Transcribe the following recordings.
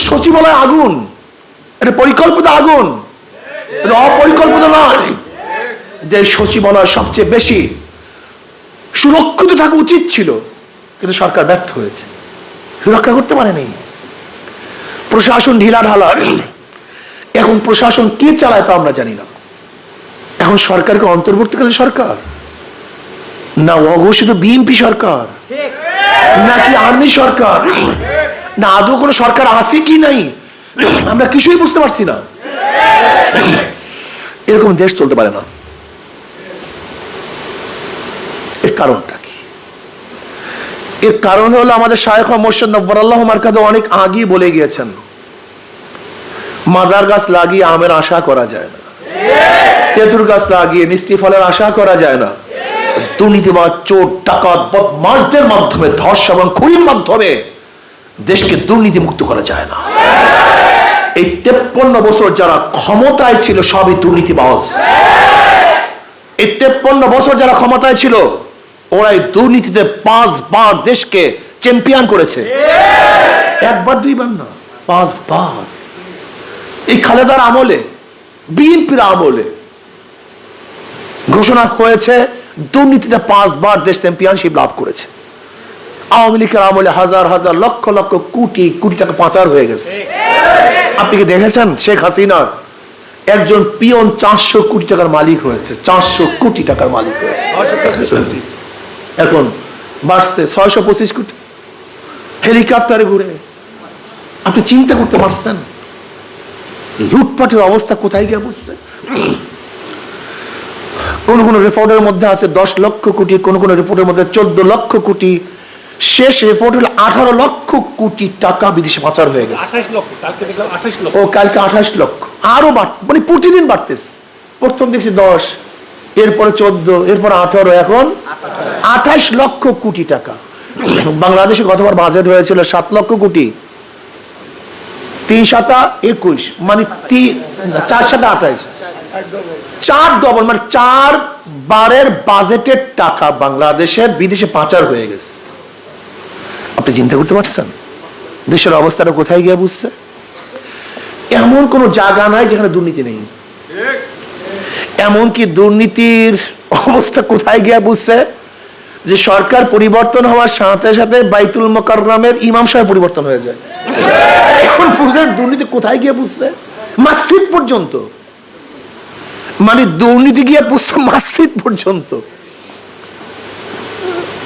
সচিবালয় আগুন। এটা পরিকল্পিত আগুন। এটা অপরিকল্পিত নয়। যে সচিবালয় সবচেয়ে বেশি সুরক্ষিত থাকা উচিত ছিল কিন্তু সরকার ব্যর্থ হয়েছে। সুরক্ষা করতে পারেনি। প্রশাসন ঢিলা ঢালা। এখন প্রশাসন কে চালায় তা আমরা জানি না। এখন সরকারকে অন্তর্বর্তীকালীন সরকার না অঘোষিত বিএনপি সরকার নাকি আর্মি সরকার না, আদৌ কোনো সরকার আছে কি নাই? আমরা কিছুই বুঝতে পারছি না। এরকম দেশ চলতে পারে না। এর কারণটা কি? এর কারণ হলো আমাদের শায়েখ মোর্শেদ নব্বরাল্লাহ মার্কাদে অনেক আগেই বলে গিয়েছেন, মাদার গাছ লাগিয়ে আমের আশা করা যায় না। তেঁতুর গাছ লাগিয়ে মিষ্টি ফলের আশা করা যায় না। দুর্নীতিবাদ চোর, ডাকাত বদমাসদের মাধ্যমে ধর্ষ এবং খুনির মাধ্যমে দেশকে দুর্নীতি মুক্ত করা যায় না। এই তেপ্পন্ন বছর যারা ক্ষমতায় ছিল, সবই দুর্নীতিবাজ। এই তেপ্পন্ন বছর যারা ক্ষমতায় ছিল ওরা এই দুর্নীতিতে পাঁচবার দেশকে চ্যাম্পিয়ন করেছে। একবার, দুইবার না, পাঁচবার। এই খালেদার আমলে, বিএনপির আমলে ঘোষণা হয়েছে, দুর্নীতিতে পাঁচবার দেশ চ্যাম্পিয়নশিপ লাভ করেছে। আওয়ামী লীগের আমলে হাজার হাজার লক্ষ লক্ষ কোটি কোটি টাকা পাচার হয়ে গেছে। আপনি কি দেখেছেন? শেখ হাসিনার একজন পিয়ন চারশো কোটি টাকার মালিক হয়েছে, চারশো কোটি টাকার মালিক হয়েছে। এখন বাড়ছে ছয়শো পঁচিশ কোটি। হেলিকপ্টারে ঘুরে। আপনি চিন্তা করতে পারছেন? লুটপাটের অবস্থা কোথায় গিয়ে বুঝছে কোন কোন রিপোর্টের মধ্যে আছে দশ লক্ষ কোটি, কোন কোন রিপোর্টের মধ্যে চোদ্দ লক্ষ কোটি শেষ রিপোর্ট হলো আঠারো লক্ষ কোটি টাকা বিদেশে পাচার হয়ে গেছে। ও কালকে আঠাশ লক্ষ। আরও বাড় মানে প্রতিদিন বাড়তেছে। প্রথম দেখছি দশ এরপরে চোদ্দ এরপর আঠারো এখন আঠাশ লক্ষ কোটি টাকা। বাংলাদেশে গতবার বাজেট হয়েছিল সাত লক্ষ কোটি। তিন সাতা একুশ মানে তিন চার সাতা আঠাশ। চার ডবল মানে চার বারের বাজেটের টাকা বাংলাদেশের বিদেশে পাচার হয়ে গেছে। আপনি চিন্তা করতে পারছেন? দেশের অবস্থাটা কোথায় গিয়ে বুঝছে? এমন কোন জায়গা নাই যেখানে দুর্নীতি নেই। এমনকি দুর্নীতির অবস্থা কোথায় গিয়ে বুঝছে? যে সরকার পরিবর্তন হওয়ার সাথে সাথে বাইতুল মোকাররমের ইমাম সাহেব পরিবর্তন হয়ে যায়। এখন বুঝলেন দুর্নীতি কোথায় গিয়ে বুঝছে? মসজিদ পর্যন্ত। মানে দুর্নীতি গিয়ে বুঝছে মসজিদ পর্যন্ত।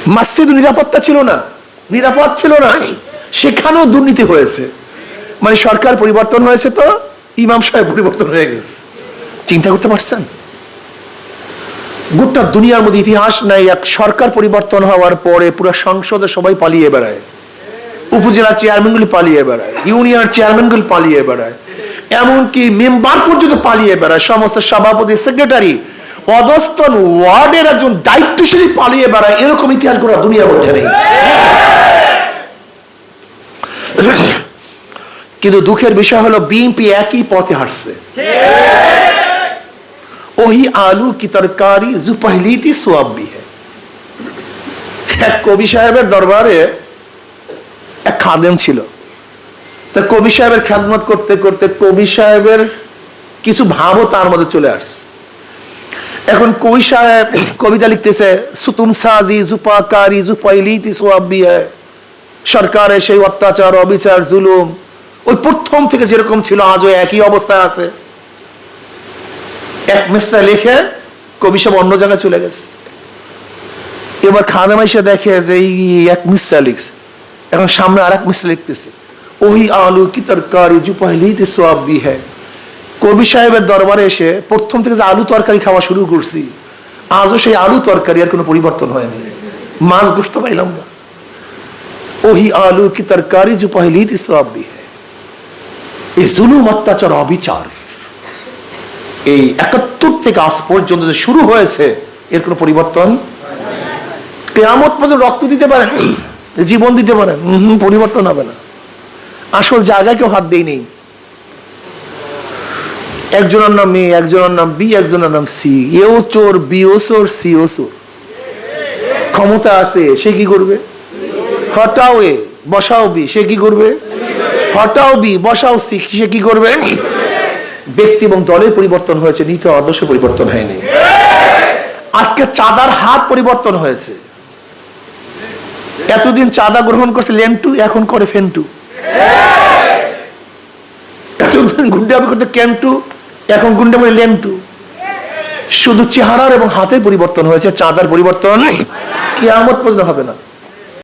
মসজিদ নিরাপত্তা ছিল না। নিরাপদ ছিল না। সেখানেও দুর্নীতি হয়েছে। মানে সরকার পরিবর্তন হয়েছে তো, ইমাম সাহেব পরিবর্তন হয়ে গেছে। চিন্তা করতে পারছেন? গোটা দুনিয়ার মধ্যে ইতিহাস নাই, এক সরকার পরিবর্তন হওয়ার পরে পুরো সংসদে সবাই পালিয়ে বেড়ায়। উপজেলা চেয়ারম্যানগুলি পালিয়ে বেড়ায় ইউনিয়ন চেয়ারম্যানগুলি পালিয়ে বেড়ায়। এমনকি মেম্বার পর্যন্ত পালিয়ে বেড়ায়। সমস্ত সভাপতি সেক্রেটারি অধস্তন ওয়ার্ডের একজন দায়িত্বশীলী পালিয়ে বেড়ায়। এরকম ইতিহাস গোটা দুনিয়ার মধ্যে নেই। কিন্তু দুঃখের বিষয় হলো বিএনপি একই পথে হাঁটছে। ওহি আলু কি তরকারি জু পহলি থी সোয়াব এক কবি সাহেবের দরবারে এক খাদেম ছিল। তা কবি সাহেবের খেদমত করতে করতে কবি সাহেবের কিছু ভাবও তার মধ্যে চলে আসছে। এখন কবি সাহেব কবিতা লিখতেছে, সুতুম সাজি জুপাকারি জুপাইলি তি সোয়াব্বি হ্যায় সরকারের সেই অত্যাচার, অবিচার, জুলুম, ওই প্রথম থেকে যেরকম ছিল, আজও একই অবস্থায় আছে। এক মিস্ত্রা লিখে কবি সাহেব অন্য জায়গায় চলে গেছে। এবার খাদেম এসে দেখে যে এই এক মিস্ত্রা লিখছে। এখন সামনে আর এক মিস্ত্রা লিখতেছে। ওই আলু কি তরকারি জু পহলি তে সোয়াব্বি হ্যায়। কবি সাহেবের দরবারে এসে প্রথম থেকে যে আলু তরকারি খাওয়া শুরু করছি, আজও সেই আলু তরকারি আর কোনো পরিবর্তন হয়নি। মাছ গোস্ত পাইলাম না। ওহি আলু কি তরকারি জু পহলি থी সোয়াব্বি হ্যায়। এই জুলুম অত্যাচার অবিচার, এই একাত্তর থেকে আজ পর্যন্ত যে শুরু হয়েছে, এর কোনো পরিবর্তন? কেয়ামত পর্যন্ত রক্ত দিতে পারেন, জীবন দিতে পারেন পরিবর্তন হবে না। আসল জায়গায় কেউ হাত দেই নেই একজনের নাম এ, একজনের নাম বি, একজনের নাম সি। এও চোর, বিও চোর, সিও চোর। ক্ষমতা আছে, সে কি করবে? হটাও এ বসাও বি সে কি করবে? হটাও বি বসাও সি সে কি করবে? ব্যক্তি এবং দলের পরিবর্তন হয়েছে নীতি পরিবর্তন হয়নি। আজকে চাঁদার হাত পরিবর্তন হয়েছে। এতদিন চাঁদা গ্রহণ করছে লেন্টু, এখন করে ফেন্টু। এতদিন গুন্ডামি করতে ক্যান্টু এখন গুন্ডামি লেন্টু। শুধু চেহারার এবং হাতের পরিবর্তন হয়েছে, চাঁদার পরিবর্তন কিয়ামত পর্যন্ত হবে না।